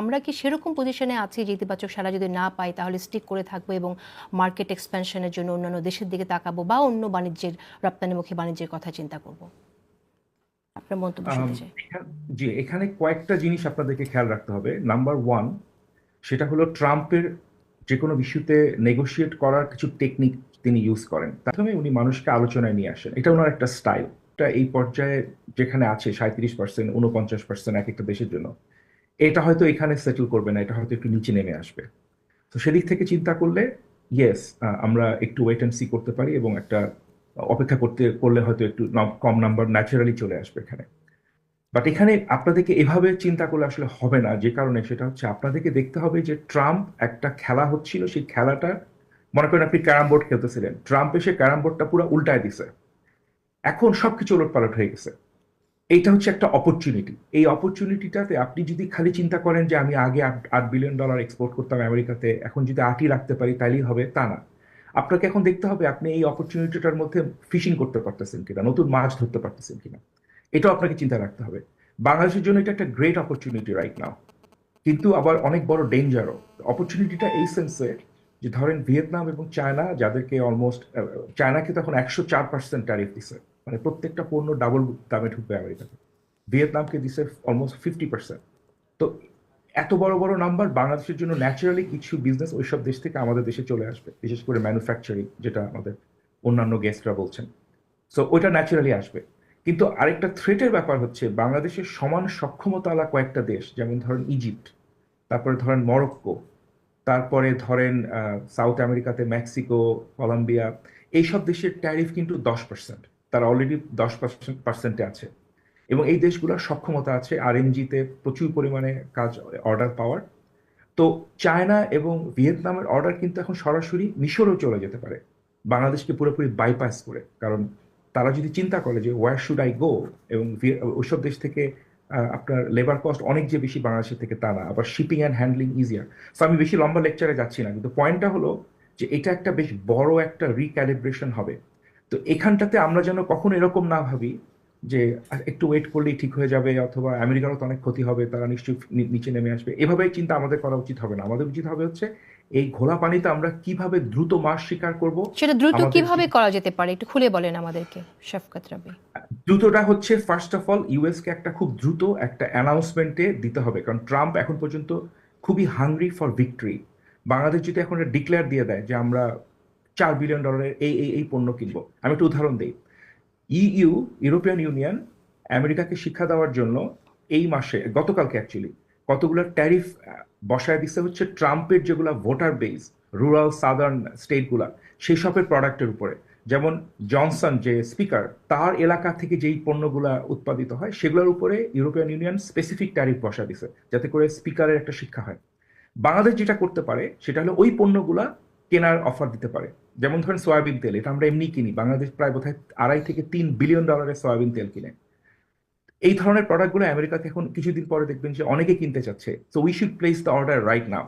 আমরা কি সেরকম পজিশনে আছি যে ইতিবাচক সারা যদি না পাই তাহলে স্টিক করে থাকব এবং মার্কেট এক্সপ্যানশনের জন্য অন্যান্য দেশের দিকে তাকাবো বা অন্য বাণিজ্যের রপ্তানিমুখী বাণিজ্যের কথা চিন্তা করব? আপনার মন্তব্য জি এখানে কয়েকটা জিনিস আপনাদেরকে খেয়াল রাখতে হবে। নাম্বার ওয়ান সেটা হলো ট্রাম্পের যে কোনো ইস্যুতে নেগোশিয়েট করার কিছু টেকনিক তিনি ইউজ করেন। প্রথমে উনি মানুষকে আলোচনায় নিয়ে আসেন। এটা ওনার একটা স্টাইল এই পর্যায়ে যেখানে আছে সাঁত্রিশ পার্সেন্ট উনপঞ্চাশ পার্সেন্ট এক একটা দেশের জন্য। এটা হয়তো এখানে সেটেল করবে না, এটা হয়তো একটু নিচে নেমে আসবে। তো সেদিক থেকে চিন্তা করলে ইয়েস আমরা একটু ওয়েট অ্যান্ড সি করতে পারি এবং একটা অপেক্ষা করতে, করলে হয়তো একটু কম নাম্বার ন্যাচারালি চলে আসবে এখানে। বাট এখানে আপনাদেরকে এভাবে চিন্তা করলে আসলে হবে না, যে কারণে সেটা হচ্ছে আপনাদেরকে দেখতে হবে যে ট্রাম্প একটা খেলা হচ্ছিল, সেই খেলাটা, মনে করেন আপনি ক্যারাম বোর্ড খেলতেছিলেন, ট্রাম্প এসে ক্যারাম বোর্ডটা পুরো উল্টায় দিছে। এখন সবকিছু ওলটপালট হয়ে গেছে। এইটা হচ্ছে একটা অপরচুনিটি এই অপরচুনিটিটাতে আপনি যদি খালি চিন্তা করেন যে আমি আগে আট- আট বিলিয়ন ডলার এক্সপোর্ট করতাম আমেরিকাতে, এখন যদি আটই রাখতে পারি, তাইলেই হবে, তা না। আপনাকে এখন দেখতে হবে আপনি এই অপরচুনিটিটার মধ্যে ফিশিং করতে পারতেছেন কিনা, নতুন মাছ ধরতে পারতেছেন কিনা। এটাও আপনাকে চিন্তা রাখতে হবে। বাংলাদেশের জন্য এটা একটা গ্রেট অপরচুনিটি রাইট নাও কিন্তু আবার অনেক বড় ডেঞ্জারও অপরচুনিটিটা এই সেন্সে যে ধরেন ভিয়েতনাম এবং চায়না, যাদেরকে অলমোস্ট চায়নাকে তখন একশো চার পার্সেন্ট ট্যারিফ দিছে। মানে প্রত্যেকটা পণ্য ডাবল দামে ঢুকবে আমেরিকাতে। ভিয়েতনামকে দিছে অলমোস্ট ফিফটি পার্সেন্ট তো এত বড় বড় নাম্বার বাংলাদেশের জন্য ন্যাচারালি কিছু বিজনেস ওইসব দেশ থেকে আমাদের দেশে চলে আসবে, বিশেষ করে ম্যানুফ্যাকচারিং যেটা আমাদের অন্যান্য গেস্টরা বলছেন। সো ওইটা ন্যাচারালি আসবে। কিন্তু আরেকটা থ্রেটের ব্যাপার হচ্ছে বাংলাদেশের সমান সক্ষমতাওয়ালা কয়েকটা দেশ, যেমন ধরেন ইজিপ্ট তারপরে ধরেন মরক্কো তারপরে ধরেন সাউথ আমেরিকাতে মেক্সিকো কলম্বিয়া এইসব দেশের ট্যারিফ কিন্তু দশ পার্সেন্ট তারা অলরেডি দশ পার্সেন্ট পার্সেন্টে আছে। এবং এই দেশগুলোর সক্ষমতা আছে আর তে প্রচুর পরিমাণে কাজ অর্ডার পাওয়ার। তো চায়না এবং ভিয়েতনামের অর্ডার কিন্তু এখন সরাসরি মিশরেও চলে যেতে পারে। বাংলাদেশকে পুরোপুরি বাইপাস করে। কারণ তারা যদি চিন্তা করে যে ওয়ার শুড আই গো এবং ওইসব দেশ থেকে আপনার লেবার কস্ট অনেক যে বেশি বাংলাদেশের থেকে তা না। আবার shipping and handling easier so আমি বেশি লম্বা লেকচারে যাচ্ছি না। কিন্তু পয়েন্টটা হলো যে এটা একটা বেশ বড় একটা রিক্যালিব্রেশন হবে। তো এখানটাতে আমরা যেন কখনো এরকম না ভাবি যে একটু ওয়েট করলেই ঠিক হয়ে যাবে অথবা আমেরিকারও তো অনেক ক্ষতি হবে তারা নিশ্চয়ই নিচে নেমে আসবে। এভাবে চিন্তা আমাদের করা উচিত হবে না। আমাদের উচিত হবে হচ্ছে এই ঘোলা পানিতে আমরা কীভাবে দ্রুত মাস শিকার করব সেটা দ্রুত কীভাবে করা যেতে পারে একটু খুলে বলেন আমাদেরকে শফকাত রাবি দ্রুতটা হচ্ছে ফার্স্ট অফ অল ইউএসকে একটা খুব দ্রুত একটা অ্যানাউন্সমেন্টে দিতে হবে কারণ ট্রাম্প এখন পর্যন্ত খুবই হাংরি ফর ভিক্টরি বাংলাদেশ যদি এখন ডিক্লেয়ার দিয়ে দেয় যে আমরা চার বিলিয়ন ডলারের এই এই এই পণ্য কিনবো। আমি একটা উদাহরণ দিই। ইইউ ইউরোপিয়ান ইউনিয়ন আমেরিকাকে শিক্ষা দেওয়ার জন্য এই মাসে, গতকালকে অ্যাকচুয়ালি কতগুলো ট্যারিফ বসায় দিচ্ছে হচ্ছে ট্রাম্পের যেগুলো ভোটার বেস রুরাল সাদার্ন স্টেটগুলা সেই সবের প্রোডাক্টের উপরে। যেমন জনসন যে স্পিকার তার এলাকা থেকে যেই পণ্যগুলা উৎপাদিত হয়, সেগুলোর উপরে ইউরোপিয়ান ইউনিয়ন স্পেসিফিক ট্যারিফ বসা দিছে, যাতে করে স্পিকারের একটা শিক্ষা হয়। বাংলাদেশ যেটা করতে পারে, সেটা হলো ওই পণ্যগুলা কেনার অফার দিতে পারে। যেমন ধরেন সয়াবিন তেল, এটা আমরা এমনি কিনি। বাংলাদেশ প্রায় বোধহয় আড়াই থেকে তিন বিলিয়ন ডলারের সয়াবিন তেল কিনে। এই ধরনের প্রোডাক্টগুলো আমেরিকাতে এখন কিছুদিন পরে দেখবেন যে অনেকে কিনতে চাচ্ছে। So we should place the order right now